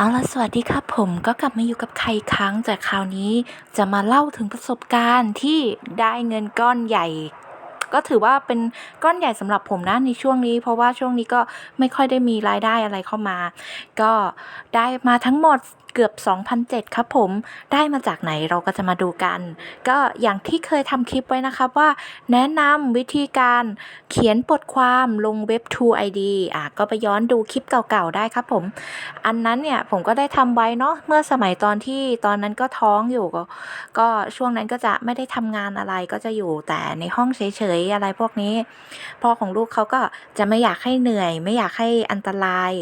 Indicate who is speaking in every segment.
Speaker 1: เอาละสวัสดีครับผมก็กลับมาอยู่กับใครครั้งจากคราวนี้จะมาเล่าถึงประสบการณ์ที่ได้เงินก้อนใหญ่ ก็ถือว่าเป็นก้อนใหญ่สำหรับผมนะในช่วงนี้ เพราะว่าช่วงนี้ก็ไม่ค่อยได้มีรายได้อะไรเข้ามา ก็ได้มาทั้งหมด เกือบ 2,007ครับผม ได้มาจากไหนเราก็จะมาดูกัน ก็อย่างที่เคยทำคลิปไว้นะครับว่า แนะนำวิธีการเขียนบทความลงเว็บ2 ID อะก็ไปย้อนดูคลิปเก่าๆได้ครับผม อันนั้นเนี่ยผมก็ได้ทำไว้เนาะเมื่อสมัยตอนที่ตอนนั้นก็ท้องอยู่ก็ก็ช่วงนั้นก็จะไม่ได้ทำงานอะไรก็จะอยู่แต่ในห้องเฉยๆอะไรพวกนี้พ่อของลูกเขาก็จะไม่อยากให้เหนื่อย ไม่อยากให้อันตราย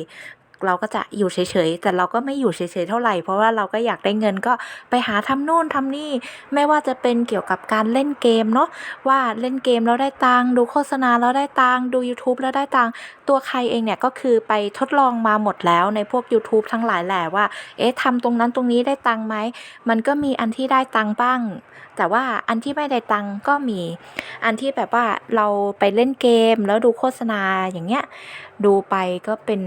Speaker 1: เราก็จะอยู่เฉยๆ แต่เราก็ไม่อยู่เฉยๆ เท่าไหร่ เพราะว่าเราก็อยากได้เงินก็ไปหาทำโน่นทำนี่ ไม่ว่าจะเป็นเกี่ยวกับการเล่นเกมเนาะ ว่าเล่นเกมแล้วได้ตังค์ดูโฆษณาแล้วได้ตังค์ดู YouTube แล้วได้ตังค์ตัวใครเองเนี่ยก็คือไปทดลองมาหมดแล้วในพวก YouTube ทั้งหลายแหละว่า เอ๊ะทำตรงนั้นตรงนี้ได้ตังค์ไหม มันก็มีอันที่ได้ตังค์บ้าง แต่ว่าอันที่ไม่ได้ตังก็มี อันที่แบบว่าเราไปเล่นเกมแล้วดูโฆษณาอย่างเงี้ย ดูไปก็เป็น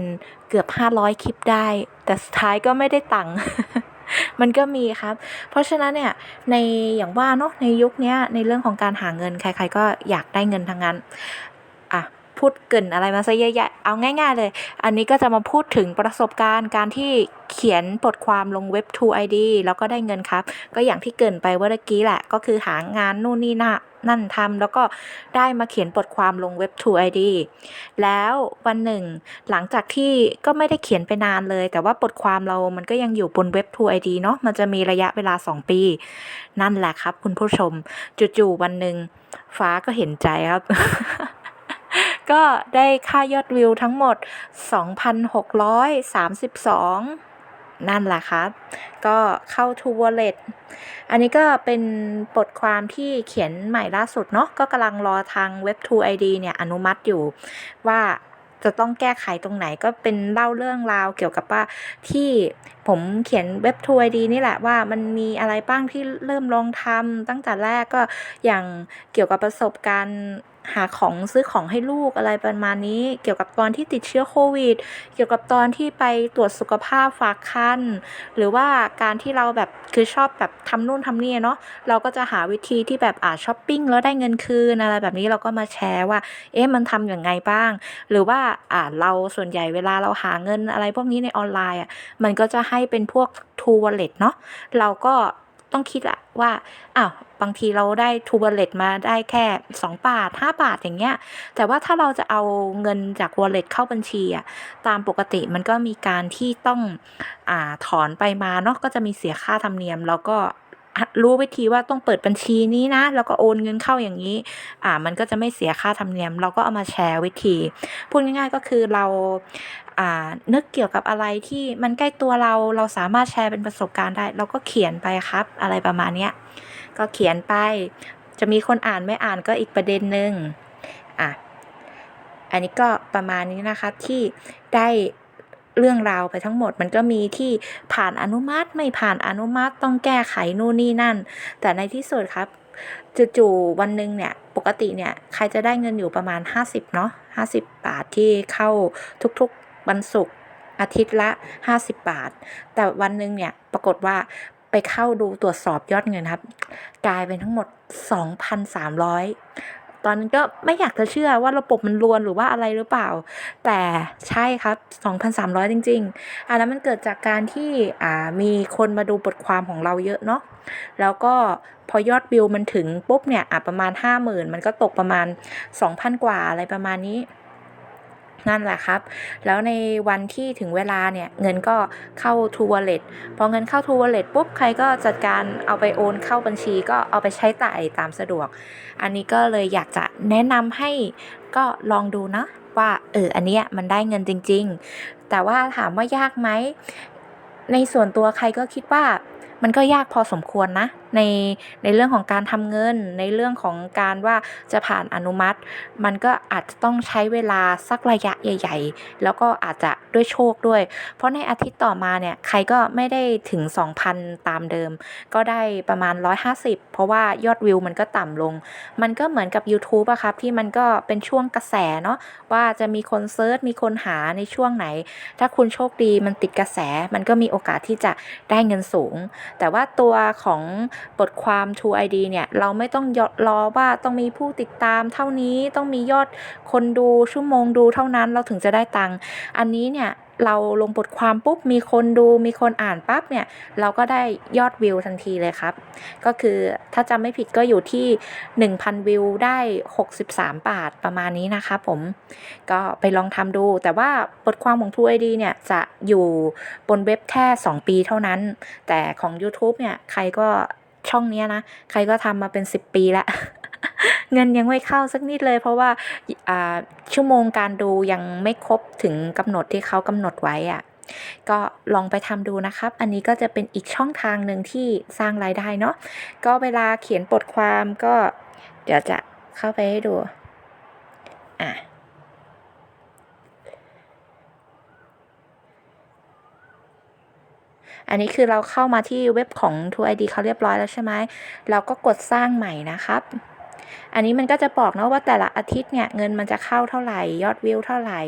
Speaker 1: เกือบ 500 คลิปได้ แต่สุดท้ายก็ไม่ได้ตังค์มันก็มีครับ เพราะฉะนั้นเนี่ยในอย่างว่าเนาะในยุคนี้ในเรื่องของการหาเงินใคร ๆ ก็อยากได้เงินทั้งนั้น พูดเกินอะไรมาซะเยอะแยะเอาง่าย ๆ เลย อันนี้ก็จะมาพูดถึงประสบการณ์การที่เขียนบทความลงเว็บ 2 ID แล้วก็ได้เงินครับ ก็อย่างที่เกินไปเมื่อกี้แหละ ก็คือหางานนู่นนี่น่ะนั่นทำแล้วก็ได้มาเขียนบทความลงเว็บ 2 ID แล้ววันหนึ่ง หลังจากที่ก็ไม่ได้เขียนไปนานเลย แต่ว่าบทความเรามันก็ยังอยู่บนเว็บ 2 ID เนาะมันจะมีระยะเวลา 2 ปี นั่นแหละครับ คุณผู้ชม จู่ๆวันหนึ่งฟ้าก็เห็นใจครับ ก็ได้ค่ายอดวิวทั้งหมด 2,632 นั่นแหละครับ ก็เข้า To Wallet อันนี้ก็เป็นบทความที่เขียนใหม่ล่าสุดเนาะ ก็กำลังรอทางเว็บ2 ID เนี่ย อนุมัติอยู่ว่าจะต้องแก้ไขตรงไหนก็เป็นเล่าเรื่องราวเกี่ยวกับว่าที่ผมเขียนเว็บ2 ID นี่แหละว่ามันมีอะไรบ้างที่เริ่มลองทำตั้งแต่แรกก็อย่างเกี่ยวกับประสบการณ์ หาของซื้อของให้ลูกอะไรประมาณนี้ เกี่ยวกับตอนที่ติดเชื้อโควิด เกี่ยวกับตอนที่ไปตรวจสุขภาพฝากคันหรือว่าการที่เราแบบคือชอบแบบทำนู่นทำนี่เนาะเราก็จะหาวิธีที่แบบอ่าช้อปปิ้งแล้วได้เงินคืนอะไรแบบนี้เราก็มาแชร์ว่า เอ๊ะมันทำอย่างไงบ้าง หรือว่าอ่าเราส่วนใหญ่เวลาเราหาเงินอะไรพวกนี้ในออนไลน์อะมันก็จะให้เป็นพวก True Wallet เนาะเราก็ ต้องคิดละว่าอ้าวบางทีเราได้ True Wallet มาได้แค่ 2 บาท 5 บาทอย่างเงี้ย แต่ว่าถ้าเราจะเอาเงินจากวอลเล็ตเข้าบัญชีอะตามปกติมันก็มีการที่ต้องอ่าถอนไปมาเนาะก็จะมีเสียค่าธรรมเนียมแล้วก็ รู้วิธีว่าต้องเปิดบัญชีนี้นะ แล้วก็โอนเงินเข้าอย่างนี้ อ่า มันก็จะไม่เสียค่าธรรมเนียม เราก็เอามาแชร์วิธี พูดง่ายๆก็คือเราอ่านึกเกี่ยวกับอะไรที่มันใกล้ตัวเรา เราสามารถแชร์เป็นประสบการณ์ได้ เราก็เขียนไปครับ อะไรประมาณเนี้ย ก็เขียนไป จะมีคนอ่านไม่อ่านก็อีกประเด็นหนึ่งอะ อันนี้ก็ประมาณนี้นะคะที่ได้ เรื่องราวไปทั้งหมดมันก็มีที่ผ่านอนุมัติไม่ผ่านอนุมัติต้องแก้ไขนู่นนี่นั่น แต่ในที่สุดครับจู่ๆวันหนึ่งเนี่ยปกติเนี่ยใครจะได้เงินอยู่ประมาณ 50เนาะ50 บาทที่เข้าทุกๆวันศุกร์อาทิตย์ละ 50 บาท แต่วันหนึ่งเนี่ยปรากฏว่าไปเข้าดูตรวจสอบยอดเงินครับ กลายเป็นทั้งหมด 2,300 ตอนนั้นก็ไม่อยากจะเชื่อว่าระบบมันลวนหรือว่าอะไรหรือเปล่า แต่ใช่ครับ 2,300 จริง ๆอันนั้นมันเกิดจากการที่อ่ามีคนมาดูบทความของเราเยอะเนาะแล้วก็พอยอดวิวมันถึงปุ๊บเนี่ยอะประมาณ 50,000 มันก็ตกประมาณ 2,000 กว่าอะไรประมาณนี้ นั่นแหละครับ แล้วในวันที่ถึงเวลาเนี่ย เงินก็เข้า True Wallet พอเงินเข้า True Wallet ปุ๊บ ใครก็จัดการเอาไปโอนเข้าบัญชีก็เอาไปใช้จ่ายตามสะดวก อันนี้ก็เลยอยากจะแนะนำให้ก็ลองดูนะว่าเอออันเนี้ยมันได้เงินจริง ๆ แต่ว่าถามว่ายากไหม ในส่วนตัวใครก็คิดว่ามันก็ยากพอสมควรนะในในเรื่องของการทำเงิน ในเรื่องของการว่าจะผ่านอนุมัติ มันก็อาจจะต้องใช้เวลาสักระยะใหญ่ ๆ แล้วก็อาจจะด้วยโชคด้วย เพราะในอาทิตย์ต่อมาเนี่ยใครก็ไม่ได้ถึง 2,000 ตามเดิม ก็ได้ประมาณ 150 เพราะว่ายอดวิวมันก็ต่ำลง มันก็เหมือนกับ YouTube อะครับ ที่มันก็เป็นช่วงกระแสเนาะว่าจะมีคนเซิร์ชมีคนหาในช่วงไหน ถ้าคุณโชคดีมันติดกระแส มันก็มีโอกาสที่จะได้เงินสูง แต่ว่าตัวของบทความ True ID เนี่ย เราไม่ต้องรอว่าต้องมีผู้ติดตามเท่านี้ต้องมียอดคนดูชั่วโมงดูเท่านั้นเราถึงจะได้ตังค์อันนี้เนี่ยเราลงบทความปุ๊บมีคนดูมีคนอ่านปั๊บเนี่ย เราก็ได้ยอดวิวทันทีเลยครับ ก็คือถ้าจำไม่ผิดก็อยู่ที่ 1,000 วิวได้ 63 บาทประมาณนี้นะคะผมก็ไปลองทำดู แต่ว่าบทความของ True ID เนี่ย จะอยู่บนเว็บแค่ 2 ปีเท่านั้น แต่ของ YouTube เนี่ย ใครก็ ช่องนี้นะ ใครก็ทำมาเป็น 10 ปีแล้วเงินยังไม่เข้าสักนิดเลย เพราะว่าอ่าชั่วโมงการดูยังไม่ครบถึงกำหนดที่เขากำหนดไว้อะก็ลองไปทำดูนะครับ อันนี้ก็จะเป็นอีกช่องทางหนึ่งที่สร้างรายได้เนาะก็เวลาเขียนบทความก็ เดี๋ยวจะเข้าไปให้ดูอะ อันนี้คือเราเข้ามาที่เว็บของ True ID เขาเรียบร้อยแล้วใช่ไหมเราก็กดสร้างใหม่นะครับอันนี้มันก็จะบอกนะว่าแต่ละอาทิตย์เนี่ยเงินมันจะเข้าเท่าไหร่ ยอดวิวเท่าไหร่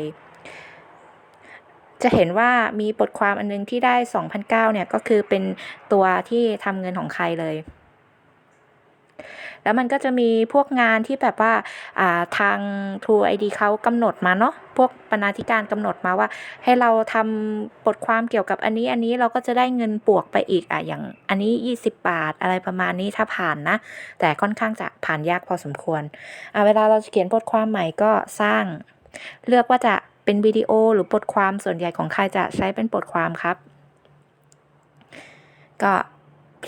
Speaker 1: จะเห็นว่ามีบทความอันนึงที่ได้ 2,009เนี่ยก็คือเป็นตัวที่ทำเงินของใครเลย แล้วมันก็จะมีพวกงานที่แบบว่าทาง True ID เขากำหนดมาเนาะพวกบรรณาธิการกำหนดมาว่า ให้เราทำบทความเกี่ยวกับอันนี้อันนี้เราก็จะได้เงินบวกไปอีกอะอย่างอันนี้ 20 บาทอะไรประมาณนี้ถ้าผ่านนะ แต่ค่อนข้างจะผ่านยากพอสมควรเวลาเราจะเขียนบทความใหม่ก็สร้าง เลือกว่าจะเป็นวิดีโอหรือบทความส่วนใหญ่ของใครจะใช้เป็นบทความครับ ก็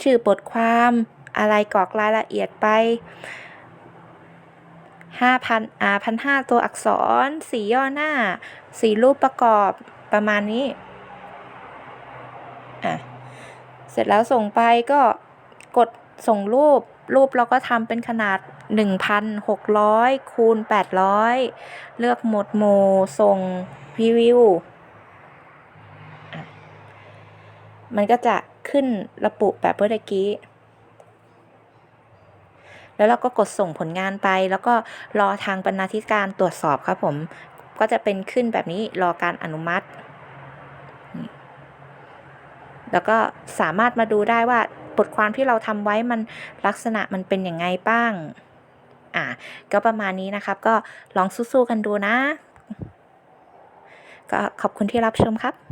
Speaker 1: ชื่อบทความ อะไรกรอกรายละเอียดไปห้าพันอ่าพันห้าตัวอักษรสีย่อหน้า สีรูปประกอบประมาณนี้อะเสร็จแล้วส่งไปก็กดส่งรูปรูปเราก็ทำเป็นขนาด 1,600 คูณ 800 เลือกหมวดหมู่ส่งพรีวิว มันก็จะขึ้นระบุแบบเมื่อกี้ แล้วเราก็กดส่งผลงานไป แล้วก็รอทางบรรณาธิการตรวจสอบครับผม ก็จะเป็นขึ้นแบบนี้รอการอนุมัติ แล้วก็สามารถมาดูได้ว่าบทความที่เราทำไว้มันลักษณะมันเป็นอย่างไงบ้าง อะก็ประมาณนี้นะครับ ก็ลองสู้ๆกันดูนะ ก็ขอบคุณที่รับชมครับ